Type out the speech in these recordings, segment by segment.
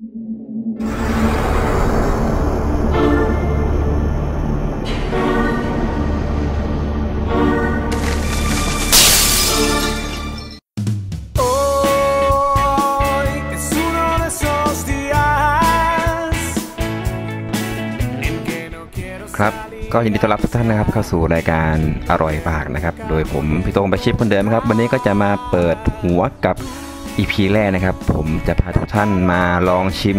ครับก็ยินดีต้อนรับทุกท่านนะครับเข้าสู่รายการอร่อยปากนะครับ โดยผมพี่โต้งประชิปคนเดิมครับ วันนี้ก็จะมาเปิดหัวกับ EP แรกนะครับ ผมจะพาทุกท่านมาลองชิม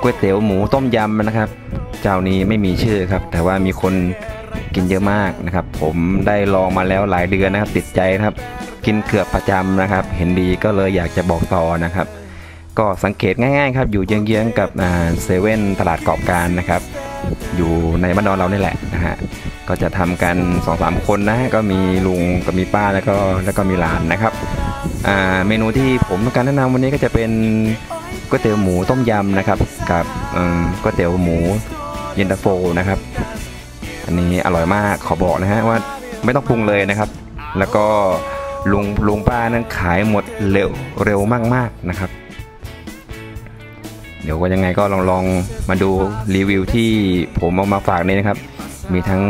ก๋วยเตี๋ยวหมูต้มยำนะครับ เจ้านี้ไม่มีชื่อครับ แต่ว่ามีคนกินเยอะมากนะครับ ผมได้ลองมาแล้วหลายเดือนนะครับ ติดใจนะครับ กินเกือบประจำนะครับ เห็นดีก็เลยอยากจะบอกต่อนะครับ ก็สังเกตง่าย ๆ ครับ อยู่เยื้องๆกับเซเว่นตลาดกอบการนะครับ อยู่ในบ้านนอนเรานี่แหละนะฮะก็จะทำกัน2อสคนนะก็มีลุงกับมีป้าแล้วก็แล้วก็มีหลานนะครับ เมนูที่ผมต้องการแนะนำวันนี้ก็จะเป็นก๋วยเตี๋ยวหมูต้มยำนะครับกับก๋วยเตี๋ยวหมูเย็นตาโฟนะครับ อันนี้อร่อยมากขอบอกนะฮะว่าไม่ต้องปรุงเลยนะครับ แล้วก็ลุงลุงป้านั้นขายหมดเร็วเร็วมากๆนะครับ เดี๋ยวว่ายังไงก็ลองลองมาดูรีวิวที่ผมเอามาฝากนี่นะครับ มีทั้ง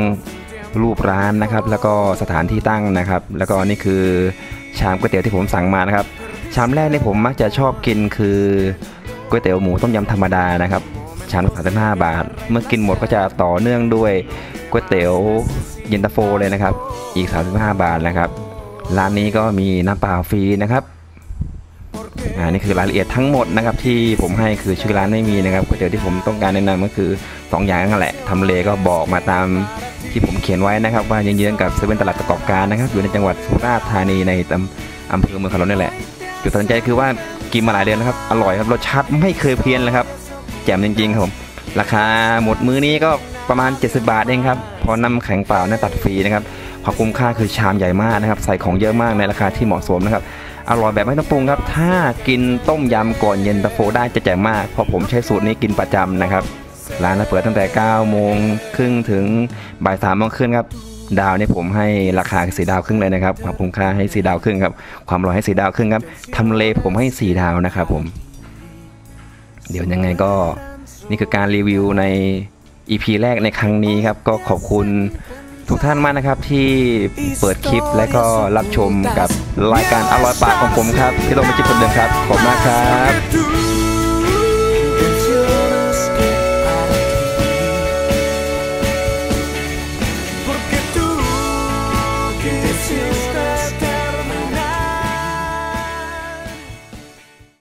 รูปร้านนะครับ แล้วก็สถานที่ตั้งนะครับ แล้วก็นี่คือ ชามก๋วยเตี๋ยวที่ผมสั่งมานะครับ ชามแรกนี่ผมมักจะชอบกินคือก๋วยเตี๋ยวหมูต้มยำธรรมดานะครับ ชามละ35บาท เมื่อกินหมดก็จะต่อเนื่องด้วยก๋วยเตี๋ยวเย็นตาโฟเลยนะครับ อีก 35 บาทนะครับ ร้านนี้ก็มีน้ำเปล่าฟรีนะครับอ่านี่คือรายละเอียดทั้งหมดนะครับที่ผมให้คือชื่อร้านไม่มีนะครับก๋วยเตี๋ยวที่ผมต้องการแนะนำก็คือสองอย่างนั่นแหละทำเลก็บอกมาตาม ที่ผมเขียนไว้นะครับ ว่าเยื้องๆกับเซเว่นตลาดประกอบการนะครับ อยู่ในจังหวัดสุราษฎร์ธานีในตำอำเภอเมืองของเรานี่แหละ จุดสนใจคือว่ากินมาหลายเดือนแล้วครับ อร่อยครับรสชาติไม่เคยเพี้ยนเลยครับแจ่มจริงๆครับผมราคาหมดมื้อนี้ก็ประมาณ 70 บาทเองครับ พอนำแข็งเปล่าเนี่ยตัดฟรีนะครับความคุ้มค่าคือชามใหญ่มากนะครับ ใส่ของเยอะมากในราคาที่เหมาะสมนะครับ อร่อยแบบไม่ต้องปรุงครับ ถ้ากินต้มยำก่อนเย็นตาโฟได้จะแจ่มมาก เพราะผมใช้สูตรนี้กินประจำนะครับ ร้านเราเปิดตั้งแต่ 9 โมงครึ่งถึงบ่ายสามโมงครึ่งครับ ดาวนี่ผมให้ราคาสีดาวครึ่งเลยนะครับความคุ้มค่าให้สีดาวครึ่งครับ ความอร่อยให้สีดาวครึ่งครับทำเลผมให้สีดาวนะครับผม เดี๋ยวยังไงก็นี่คือการรีวิวใน EP แรกในครั้งนี้ครับ ก็ขอบคุณทุกท่านมากนะครับที่เปิดคลิปและก็รับชมกับรายการอร่อยปากของผมครับ ที่ลงมาจิบคนเดิมครับ ขอบคุณมากครับ to